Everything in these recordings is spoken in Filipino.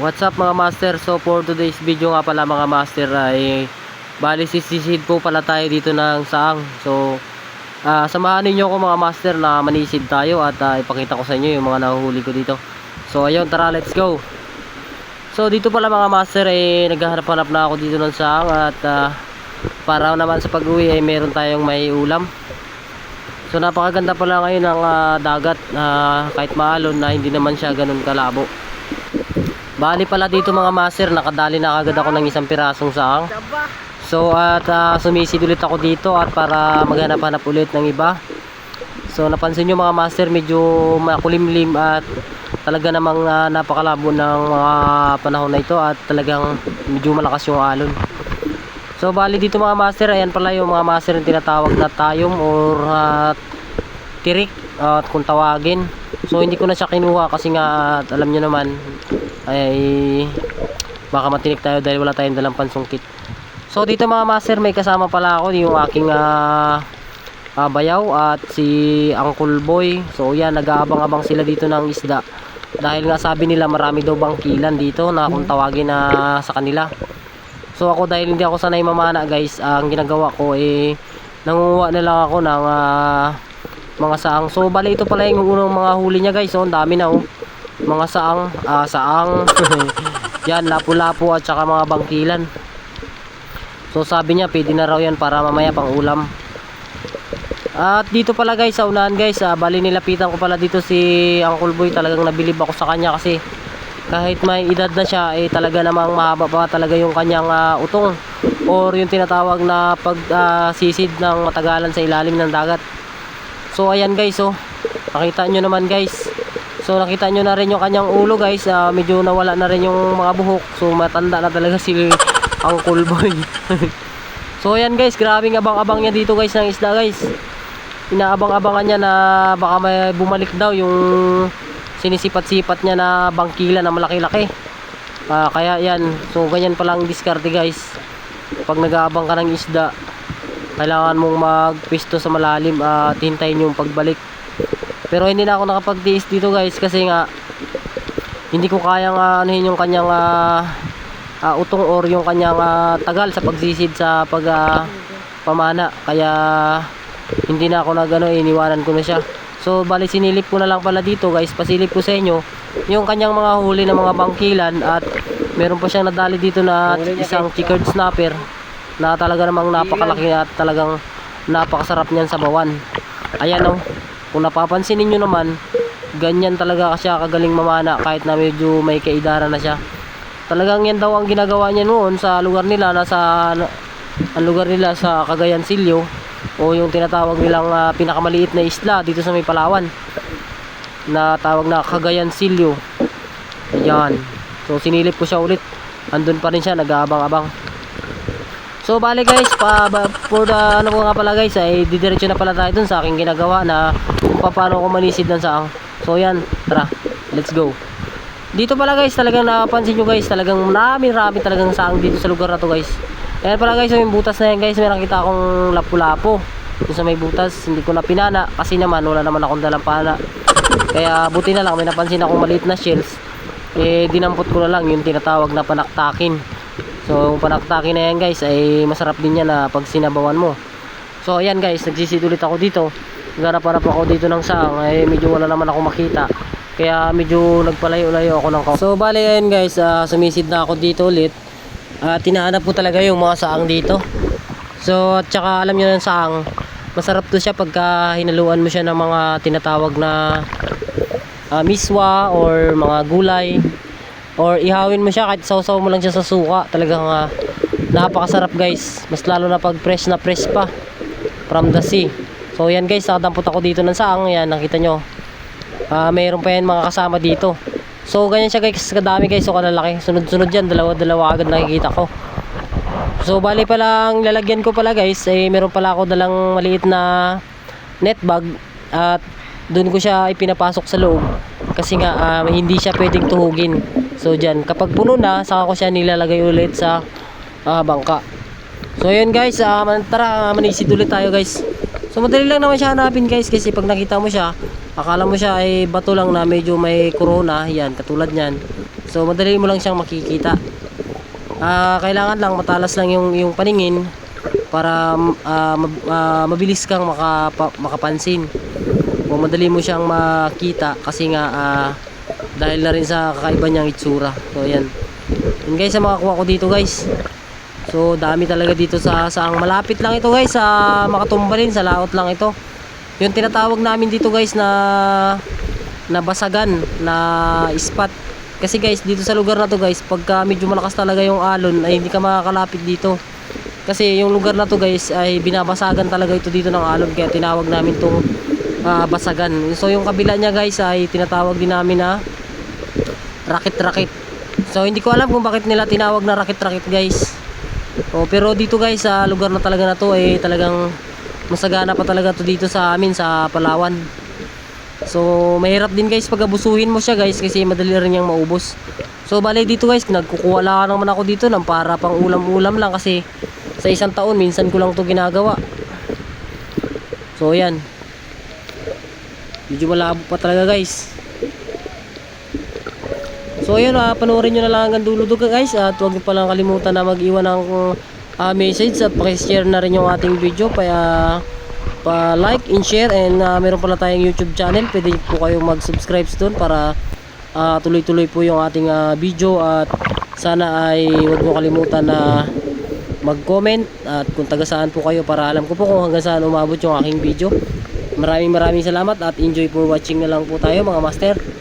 What's up mga master? So for today's video nga pala mga master ay bali sisisid po pala tayo dito ng saang. So ah samahan ninyo ako mga master na manisid tayo at ah, ipakita ko sa inyo yung mga nahuhuli ko dito. So ayun tara let's go. So dito pala mga master eh naghahanap-hanap na ako dito ng saang at ah, para naman sa pag-uwi ay meron tayong may ulam. So napakaganda pala ngayon ng ah, dagat ah, kahit maalon na hindi naman siya ganun kalabo. Bali pala dito mga master, nakadali na agad ako ng isang pirasong saang. So at ah, sumisid ulit ako dito at para maghanap-hanap ulit ng iba. So napansin nyo mga master, medyo makulimlim at talaga namang ah, napakalabo ng mga panahon na ito at talagang medyo malakas yung alon. So bali dito mga master, ayan pala yung mga master yung tinatawag na tayom or ah, tirik at kung tawagin. So hindi ko na siya kinuha kasi nga at alam nyo naman ay baka matinik tayo dahil wala tayong dalang pansungkit. So dito mga master may kasama pala ako yung aking ah, ah, bayaw at si Uncle Boy. So yan nag-aabang-abang sila dito ng isda. Dahil nga sabi nila marami daw bangkilan dito na kung tawagin na sa kanila. So ako dahil hindi ako sanay mamana guys, ang ginagawa ko eh nangunguha na lang ako ng ah, mga saang. So bali ito pala yung unang mga huli niya guys. So ang dami na oh. Mga saang, ah, saang. yan, lapu-lapu at saka mga bangkilan. So sabi niya pwede na raw yan para mamaya pang ulam. At dito pala guys, sa unahan guys, ah, bali nilapitan ko pala dito si Uncle Boy. Talagang nabilib ako sa kanya kasi kahit may edad na siya, eh talaga namang mahaba pa talaga yung kanyang ah, utong or yung tinatawag na pagsisid ng matagalan sa ilalim ng dagat. So ayan guys, oh. Nakita nyo naman guys. So nakita nyo na rin yung kanyang ulo guys. ah, medyo nawala na rin yung mga buhok. So matanda na talaga si Uncle Boy. so ayan guys, grabing abang-abang niya dito guys ng isda guys. Inaabang-abangan niya na baka may bumalik daw yung sinisipat-sipat niya na bangkila na malaki-laki. Ah, kaya yan, so ganyan palang diskarte guys. Pag nag-aabang ka ng isda, kailangan mong magpisto sa malalim at hintayin yung pagbalik. Pero hindi na ako nakapagtiis dito guys kasi nga hindi ko kayang uh, anuhin yung kanyang ah, ah, utong or yung kanyang ah, tagal sa pagsisid sa pag ah, pamana. Kaya hindi na ako nagano iniwanan ko na siya. So bali sinilip ko na lang pala dito guys, pasilip ko sa inyo yung kanyang mga huli ng mga bangkilan at meron pa siyang nadali dito na isang checkered snapper na talaga namang napakalaki at talagang napakasarap niyan sa bawan. Ayan oh. Kung napapansin niyo naman, ganyan talaga siya kagaling mamana kahit na medyo may kaidara na siya. Talagang yan daw ang ginagawa niya noon sa lugar nila nasa ang lugar nila sa Cagayan Silyo o yung tinatawag nilang ah, pinakamaliit na isla dito sa may Palawan na tawag na Cagayan Silyo. Ayan. So sinilip ko siya ulit. Andun pa rin siya nag-aabang-abang. So bale guys, pa, for the ano ko nga pala guys, ay didiretso na pala tayo dun sa aking ginagawa na kung paano ko manisid ng saang. So yan, tara, let's go. Dito pala guys, talagang napansin nyo guys, talagang marami marami talagang saang dito sa lugar na to guys. Ayan pala guys, yung butas na yan guys, meron kita akong lapu-lapo. Yung sa may butas, hindi ko na pinana kasi naman wala naman akong dalang pana. Kaya buti na lang, may napansin akong maliit na shells. Eh, dinampot ko na lang yung tinatawag na panaktakin. So, yung panaktakin na yan guys, ay masarap din yan na pag sinabawan mo. So, ayan guys, nagsisid ulit ako dito. Garap-harap ako dito ng saang, ay medyo wala naman ako makita. Kaya medyo nagpalayo-layo ako ng kaw. So, bali ayan guys, ah, sumisid na ako dito ulit. Uh, tinahanap ko talaga yung mga saang dito. So, at saka alam nyo ng saang, masarap to siya pagka hinaluan mo siya ng mga tinatawag na ah, miswa or mga gulay or ihawin mo siya kahit sausaw mo lang siya sa suka. Talagang ah, napakasarap guys. Mas lalo na pag fresh na fresh pa from the sea. So yan guys. Nakadampot ako dito ng saang. Yan nakita nyo. Ah, mayroon pa yan mga kasama dito. So ganyan siya guys. Kadami guys. So kalalaki. Sunod sunod yan. Dalawa dalawa agad nakikita ko. So bali pala ang lalagyan ko pala guys eh meron pala ako dalang maliit na net bag at doon ko siya ipinapasok sa loob. Kasi nga ah, hindi siya pwedeng tuhugin so dyan kapag puno na saka ko siya nilalagay ulit sa ah, bangka so yun guys ah, man- tara manisid ulit tayo guys So madali lang naman siya hanapin guys kasi pag nakita mo siya, akala mo siya ay bato lang na medyo may corona, yan katulad niyan. So madali mo lang siyang makikita. Ah, kailangan lang matalas lang yung yung paningin para ah, mab- ah, mabilis kang makapa- makapansin. O madali mo siyang makita kasi nga ah, dahil na rin sa kakaiba niyang itsura. So yan. Yun guys, ang makakuha ko dito guys. So dami talaga dito sa saang malapit lang ito guys sa Makatumbalin sa laot lang ito. Yung tinatawag namin dito guys na na basagan na spot. Kasi guys dito sa lugar na to guys pagka medyo malakas talaga yung alon ay hindi ka makakalapit dito. Kasi yung lugar na to guys ay binabasagan talaga ito dito ng alon kaya tinawag namin tong ah, basagan. So yung kabila niya guys ay tinatawag din namin na rakit-rakit. So hindi ko alam kung bakit nila tinawag na rakit-rakit guys. Oh, pero dito guys sa lugar na talaga na to ay talagang masagana pa talaga to dito sa amin sa Palawan. So mahirap din guys pag abusuhin mo siya guys kasi madali rin niyang maubos. So bale dito guys nagkukuha lang naman ako dito ng para pang ulam-ulam lang kasi sa isang taon minsan ko lang to ginagawa. So yan. Medyo malabo pa talaga guys. So ayun, uh, panoorin nyo na lang hanggang dulo dulo guys. At huwag nyo palang kalimutan na mag-iwan ng ah, message at pakishare na rin yung ating video. Pa, ah, pa like and share. And ah, meron pala tayong YouTube channel. Pwede po kayo mag-subscribe doon para ah, tuloy-tuloy po yung ating ah, video. At sana ay huwag nyo kalimutan na mag-comment. At kung taga saan po kayo para alam ko po kung hanggang saan umabot yung aking video. Maraming maraming salamat at enjoy for watching na lang po tayo mga master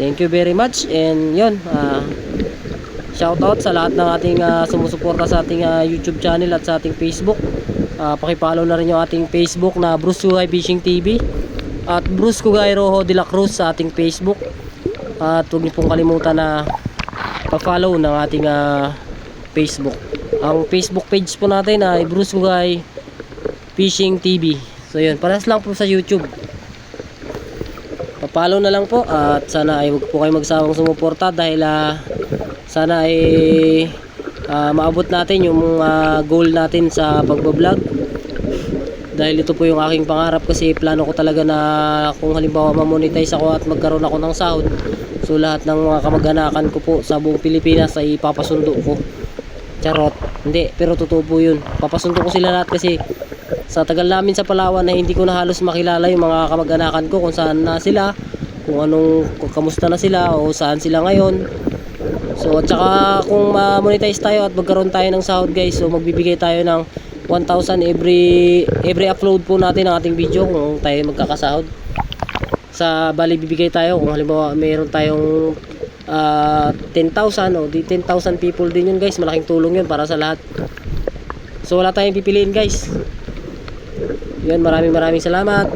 Thank you very much and yun ah shout out sa lahat ng ating ah, sumusuporta sa ating ah, YouTube channel at sa ating Facebook. Ah paki-follow na rin yung ating Facebook na Bruce Kugay Fishing TV at Bruce Kugay Rojo de la Cruz sa ating Facebook. At huwag niyo pong kalimutan na pa-follow ng ating ah, Facebook. Ang Facebook page po natin ay Bruce Kugay Fishing TV. So yun, parehas lang po sa YouTube. Papalo na lang po at sana ay wag po kayo magsawang sumuporta dahil ah, sana ay ah, maabot natin yung ah, goal natin sa pagbablog. Dahil ito po yung aking pangarap kasi plano ko talaga na kung halimbawa mamonetize ako at magkaroon ako ng sahod. So lahat ng mga kamag-anakan ko po sa buong Pilipinas ay ipapasundo ko. Charot. Hindi, pero totoo po yun. Papasundo ko sila lahat kasi sa tagal namin sa Palawan na hindi ko na halos makilala yung mga kamag-anakan ko kung saan na sila, kung anong, kung kamusta na sila o saan sila ngayon. So at saka kung ma-monetize tayo at magkaroon tayo ng sahod guys, so magbibigay tayo ng 1,000 every every upload po natin ng ating video kung tayo magkakasahod. Sa bali bibigay tayo kung halimbawa mayroon tayong ah, 10,000 o di 10,000 people din yun guys, malaking tulong yun para sa lahat. So wala tayong pipiliin guys. Yun, maraming maraming salamat.